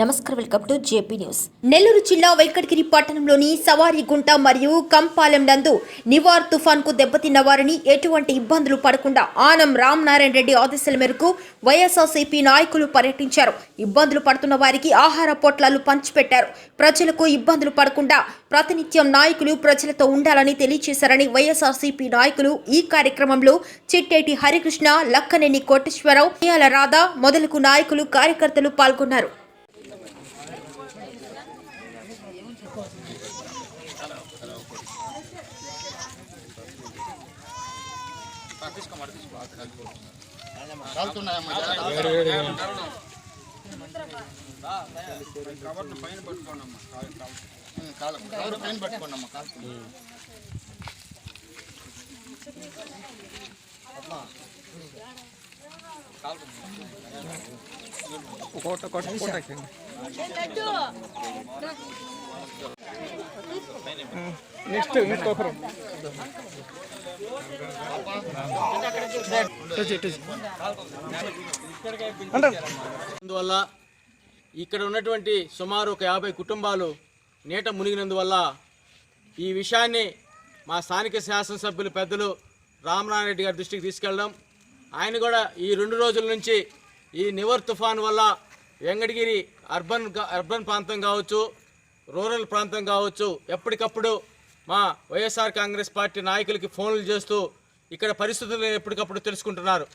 నమస్కారం welcome to JP news. Nellore జిల్లా వైకట్గిరి పట్టణంలోని సవారిగుంట మరియు కంపాలెం నందు నివార్ తుఫాన్కు దెబ్బతిన్న వారిని ఎటువంటి ఇబ్బందులు పడకుండా ఆనం రామనారాయణ రెడ్డి ఆదేశాల మేరకు వైఎస్ఆర్సీపీ నాయకులు పర్యటించారు. ఇబ్బందులు పడుతున్న వారికి ఆహార పొట్లాలు పంచిపెట్టారు. ప్రజలకు ఇబ్బందులు పడకుండా ప్రతినిత్యం నాయకులు ప్రజలతో ఉండాలని తెలియజేశారని వైఎస్ఆర్సీపీ నాయకులు ఈ కార్యక్రమంలో చిట్టేటి హరికృష్ణ లక్కనేని కోటేశ్వరరావు నియాల రాధా మొదలగు నాయకులు కార్యకర్తలు పాల్గొన్నారు. కాలుతున్నాయమ్మా జాగ్రత్త. ఉమ్, కాలు కవర్ పైన పట్టుకోండి నెక్స్ట్ నెక్స్ట్ ఒకరు అందువల్ల ఇక్కడ ఉన్నటువంటి సుమారు ఒక యాభై కుటుంబాలు నీట మునిగినందువల్ల ఈ విషయాన్ని మా స్థానిక శాసనసభ్యులు పెద్దలు రామనారాయణ గారి దృష్టికి తీసుకెళ్ళడం. ఆయన కూడా ఈ రెండు రోజుల నుంచి ఈ నివర్ తుఫాన్ వల్ల వెంకటగిరి అర్బన్ అర్బన్ ప్రాంతం కావచ్చు రూరల్ ప్రాంతం కావచ్చు ఎప్పటికప్పుడు మా వైఎస్ఆర్ కాంగ్రెస్ పార్టీ నాయకులకి ఫోన్లు చేస్తూ ఇక్కడ పరిస్థితులను ఎప్పటికప్పుడు తెలుసుకుంటున్నారు.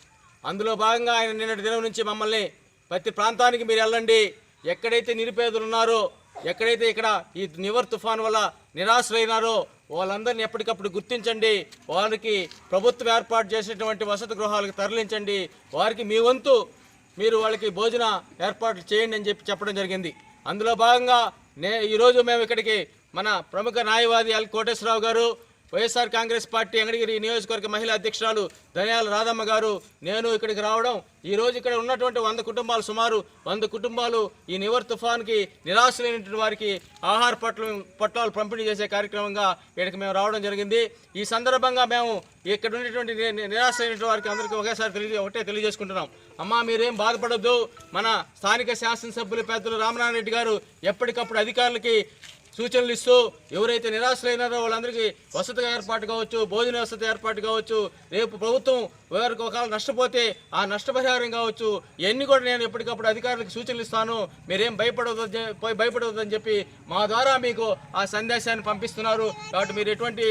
అందులో భాగంగా ఆయన నిన్నటి దినం నుంచి మమ్మల్ని ప్రతి ప్రాంతానికి మీరు వెళ్ళండి. ఎక్కడైతే నిరుపేదలు ఉన్నారో ఎక్కడైతే ఇక్కడ ఈ నివర్ తుఫాన్ వల్ల నిరాశలైనారో వాళ్ళందరినీ ఎప్పటికప్పుడు గుర్తించండి. వారికి ప్రభుత్వం ఏర్పాటు చేసినటువంటి వసతి గృహాలకు తరలించండి. వారికి మీ వంతు మీరు వాళ్ళకి భోజన ఏర్పాట్లు చేయండి అని చెప్పి చెప్పడం జరిగింది. అందులో భాగంగా నే ఈరోజు మేము ఇక్కడికి మన ప్రముఖ న్యాయవాది ఎల్. కోటేశ్వరరావు గారు వైఎస్ఆర్ కాంగ్రెస్ పార్టీ అంగడిగిరి నియోజకవర్గ మహిళా అధ్యక్షురాలు ధనియాల రాధమ్మ గారు నేను ఇక్కడికి రావడం ఈ రోజు ఇక్కడ ఉన్నటువంటి వంద కుటుంబాలు సుమారు వంద కుటుంబాలు ఈ నివర్ తుఫాన్కి నిరాశలైనటువంటి వారికి ఆహార పట్ల పట్టాలు పంపిణీ చేసే కార్యక్రమంగా ఇక్కడికి మేము రావడం జరిగింది. ఈ సందర్భంగా మేము ఇక్కడ ఉన్నటువంటి నిరాశలైనటువంటి వారికి అందరికీ ఒకేసారి తెలియ ఒకటే తెలియజేసుకుంటున్నాం. అమ్మా మీరేం బాధపడద్దు. మన స్థానిక శాసనసభ్యులు పెద్దలు రామనారాయణ రెడ్డి గారు ఎప్పటికప్పుడు అధికారులకి సూచనలు ఇస్తూ ఎవరైతే నిరాశలైనారో వాళ్ళందరికీ వసతి ఏర్పాటు కావచ్చు భోజన వసతి ఏర్పాటు కావచ్చు రేపు ప్రభుత్వం ఎవరికి ఒకవేళ నష్టపోతే ఆ నష్టపరిహారం కావచ్చు ఇవన్నీ కూడా నేను ఎప్పటికప్పుడు అధికారులకు సూచనలు ఇస్తాను. మీరేం భయపడవద్దని భయపడవద్దని చెప్పి మా ద్వారా మీకు ఆ సందేశాన్ని పంపిస్తున్నారు. కాబట్టి మీరు ఎటువంటి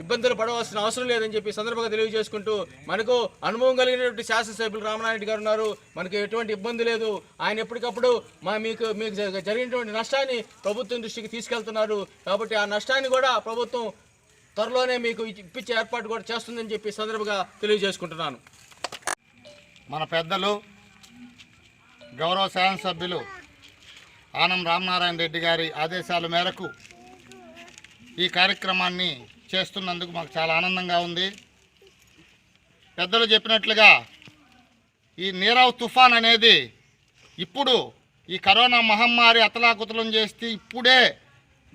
ఇబ్బందులు పడవలసిన అవసరం లేదని చెప్పి సందర్భంగా తెలియజేసుకుంటూ మనకు అనుభవం కలిగినటువంటి శాసనసభ్యులు రామనాయుడు గారు ఉన్నారు. మనకు ఎటువంటి ఇబ్బంది లేదు. ఆయన ఎప్పటికప్పుడు మా మీకు మీకు జరిగినటువంటి నష్టాన్ని ప్రభుత్వం దృష్టికి తీసుకెళ్తున్నారు. కాబట్టి ఆ నష్టాన్ని కూడా ప్రభుత్వం త్వరలోనే మీకు ఇప్పించే ఏర్పాటు కూడా చేస్తుందని చెప్పి సందర్భంగా తెలియజేసుకుంటున్నాను. మన పెద్దలు గౌరవ శాసనసభ్యులు ఆనం రామనారాయణ రెడ్డి గారి ఆదేశాల మేరకు ఈ కార్యక్రమాన్ని చేస్తున్నందుకు మాకు చాలా ఆనందంగా ఉంది. పెద్దలు చెప్పినట్లుగా ఈ నీరవ్ తుఫాన్ అనేది ఇప్పుడు ఈ కరోనా మహమ్మారి అతలాకుతలం చేస్తే ఇప్పుడే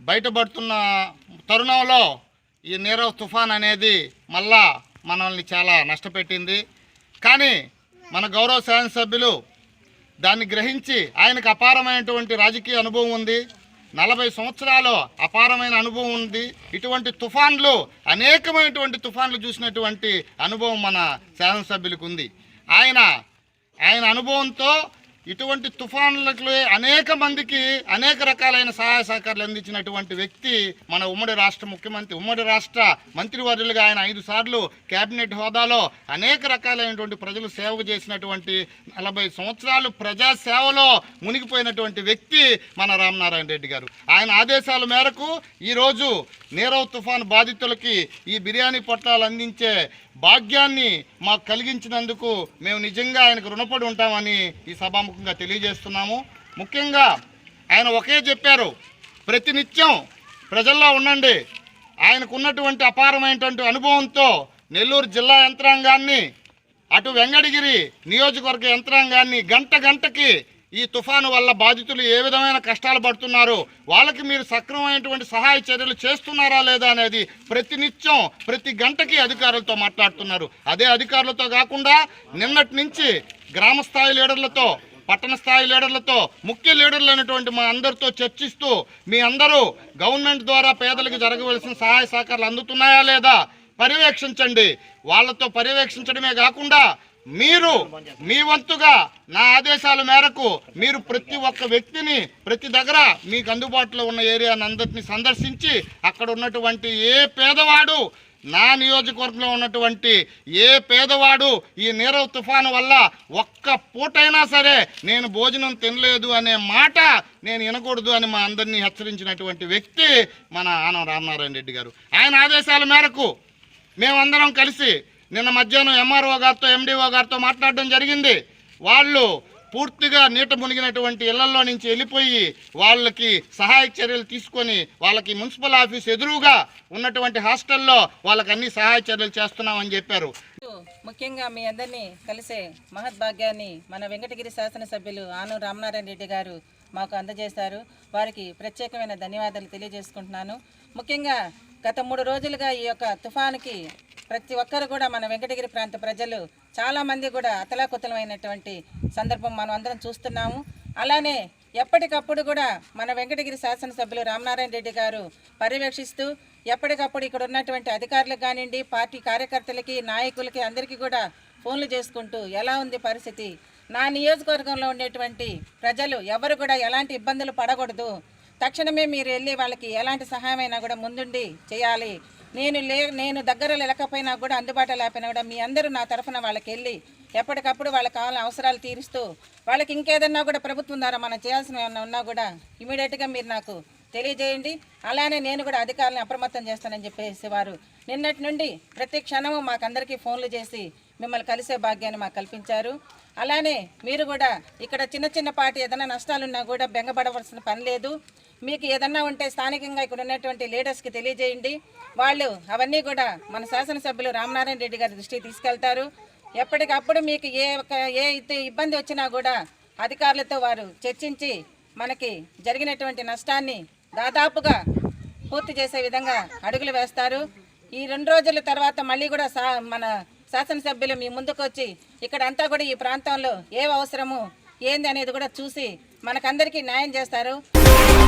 బయటపడుతున్న తరుణంలో ఈ నీరవ్ తుఫాన్ అనేది మళ్ళా మనల్ని చాలా నష్టపెట్టింది. కానీ మన గౌరవ శాసనసభ్యులు దాన్ని గ్రహించి ఆయనకు అపారమైనటువంటి రాజకీయ అనుభవం ఉంది. నలభై సంవత్సరాలు అపారమైన అనుభవం ఉంది. ఇటువంటి తుఫాన్లు అనేకమైనటువంటి తుఫాన్లు చూసినటువంటి అనుభవం మన శాసనసభ్యులకు ఉంది. ఆయన ఆయన అనుభవంతో ఇటువంటి తుఫాన్లకు అనేక మందికి అనేక రకాలైన సహాయ సహకారాలు అందించినటువంటి వ్యక్తి మన ఉమ్మడి రాష్ట్ర ముఖ్యమంత్రి ఉమ్మడి రాష్ట్ర మంత్రివర్యులుగా ఆయన ఐదు సార్లు కేబినెట్ హోదాలో అనేక రకాలైనటువంటి ప్రజలు సేవ చేసినటువంటి నలభై సంవత్సరాలు ప్రజా సేవలో మునిగిపోయినటువంటి వ్యక్తి మన రామనారాయణ రెడ్డి గారు. ఆయన ఆదేశాల మేరకు ఈరోజు నీరవ్ తుఫాన్ బాధితులకి ఈ బిర్యానీ పొట్లాలు అందించే భాగ్యాన్ని మాకు కలిగించినందుకు మేము నిజంగా ఆయనకు రుణపడి ఉంటామని ఈ సభాముఖంగా తెలియజేస్తున్నాము. ముఖ్యంగా ఆయన ఒకే చెప్పారు ప్రతినిత్యం ప్రజల్లో ఉండండి. ఆయనకు ఉన్నటువంటి అపారమైనటువంటి అనుభవంతో నెల్లూరు జిల్లా యంత్రాంగాన్ని అటు వెంగడగిరి నియోజకవర్గ యంత్రాంగాన్ని గంట గంటకి ఈ తుఫాను వల్ల బాధితులు ఏ విధమైన కష్టాలు పడుతున్నారు? వాళ్ళకి మీరు సక్రమమైనటువంటి సహాయ చర్యలు చేస్తున్నారా లేదా అనేది ప్రతినిత్యం ప్రతి గంటకి అధికారులతో మాట్లాడుతున్నారు. అదే అధికారులతో కాకుండా నిన్నటి నుంచి గ్రామ స్థాయి లీడర్లతో పట్టణ స్థాయి లీడర్లతో ముఖ్య లీడర్లు అయినటువంటి మా అందరితో చర్చిస్తూ మీ అందరూ గవర్నమెంట్ ద్వారా పేదలకు జరగవలసిన సహాయ సహకారాలు అందుతున్నాయా లేదా? పర్యవేక్షించండి. వాళ్ళతో పర్యవేక్షించడమే కాకుండా మీరు మీ వంతుగా నా ఆదేశాల మేరకు మీరు ప్రతి ఒక్క వ్యక్తిని ప్రతి దగ్గర మీకు అందుబాటులో ఉన్న ఏరియాని అందరినీ సందర్శించి అక్కడ ఉన్నటువంటి ఏ పేదవాడు నా నియోజకవర్గంలో ఉన్నటువంటి ఏ పేదవాడు ఈ నీరవ్ తుఫాను వల్ల ఒక్క పూటైనా సరే నేను భోజనం తినలేదు అనే మాట నేను వినకూడదు అని మా అందరినీ హెచ్చరించినటువంటి వ్యక్తి మన ఆనం రామనారాయణ రెడ్డి గారు. ఆయన ఆదేశాల మేరకు మేమందరం కలిసి నిన్న మధ్యాహ్నం ఎంఆర్ఓ గారితో ఎండిఓ గారితో మాట్లాడడం జరిగింది. వాళ్ళు పూర్తిగా నీట మునిగినటువంటి ఇళ్ళలో నుంచి వెళ్ళిపోయి వాళ్ళకి సహాయక చర్యలు తీసుకొని వాళ్ళకి మున్సిపల్ ఆఫీస్ ఎదురుగా ఉన్నటువంటి హాస్టల్లో వాళ్ళకి అన్ని సహాయ చర్యలు చేస్తున్నామని చెప్పారు. ముఖ్యంగా మీ అందరినీ కలిసే మహద్భాగ్యాన్ని మన వెంకటగిరి శాసనసభ్యులు ఆను రామనారాయణ రెడ్డి గారు మాకు అందజేశారు. వారికి ప్రత్యేకమైన ధన్యవాదాలు తెలియజేసుకుంటున్నాను. ముఖ్యంగా గత మూడు రోజులుగా ఈ యొక్క తుఫానుకి ప్రతి ఒక్కరు కూడా మన వెంకటగిరి ప్రాంత ప్రజలు చాలామంది కూడా అతలాకుతలమైనటువంటి సందర్భం మనం అందరం చూస్తున్నాము. అలానే ఎప్పటికప్పుడు కూడా మన వెంకటగిరి శాసనసభ్యులు రామనారాయణ రెడ్డి గారు పర్యవేక్షిస్తూ ఎప్పటికప్పుడు ఇక్కడ ఉన్నటువంటి అధికారులకు కానివ్వండి పార్టీ కార్యకర్తలకి నాయకులకి అందరికీ కూడా ఫోన్లు చేసుకుంటూ ఎలా ఉంది పరిస్థితి? నా నియోజకవర్గంలో ఉండేటువంటి ప్రజలు ఎవరు కూడా ఎలాంటి ఇబ్బందులు పడకూడదు. తక్షణమే మీరు వెళ్ళి వాళ్ళకి ఎలాంటి సహాయమైనా కూడా ముందుండి చేయాలి. నేను లే నేను దగ్గర లేకపోయినా కూడా అందుబాటులో లేకపోయినా కూడా మీ అందరూ నా తరఫున వాళ్ళకి వెళ్ళి ఎప్పటికప్పుడు వాళ్ళకి కావాలని అవసరాలు తీరుస్తూ వాళ్ళకి ఇంకేదన్నా కూడా ప్రభుత్వం ద్వారా మనం చేయాల్సిన ఏమన్నా ఉన్నా కూడా ఇమీడియట్గా మీరు నాకు తెలియజేయండి. అలానే నేను కూడా అధికారులను అప్రమత్తం చేస్తానని చెప్పేసి వారు నిన్నటి నుండి ప్రతి క్షణము మాకందరికీ ఫోన్లు చేసి మిమ్మల్ని కలిసే భాగ్యాన్ని మాకు కల్పించారు. అలానే మీరు కూడా ఇక్కడ చిన్న చిన్న పాటి ఏదైనా నష్టాలున్నా కూడా బెంగపడవలసిన పని లేదు. మీకు ఏదన్నా ఉంటే స్థానికంగా ఇక్కడ ఉన్నటువంటి లీడర్స్కి తెలియజేయండి. వాళ్ళు అవన్నీ కూడా మన శాసనసభ్యులు రామనారాయణ రెడ్డి గారి దృష్టికి తీసుకెళ్తారు. ఎప్పటికప్పుడు మీకు ఏ ఒక ఏ ఇబ్బంది వచ్చినా కూడా అధికారులతో వారు చర్చించి మనకి జరిగినటువంటి నష్టాన్ని దాదాపుగా పూర్తి చేసే విధంగా అడుగులు వేస్తారు. ఈ రెండు రోజుల తర్వాత మళ్ళీ కూడా సా మన శాసనసభ్యులు మీ ముందుకు వచ్చి ఇక్కడ అంతా కూడా ఈ ప్రాంతంలో ఏ అవసరము ఏంది అనేది కూడా చూసి మనకందరికీ న్యాయం చేస్తారు.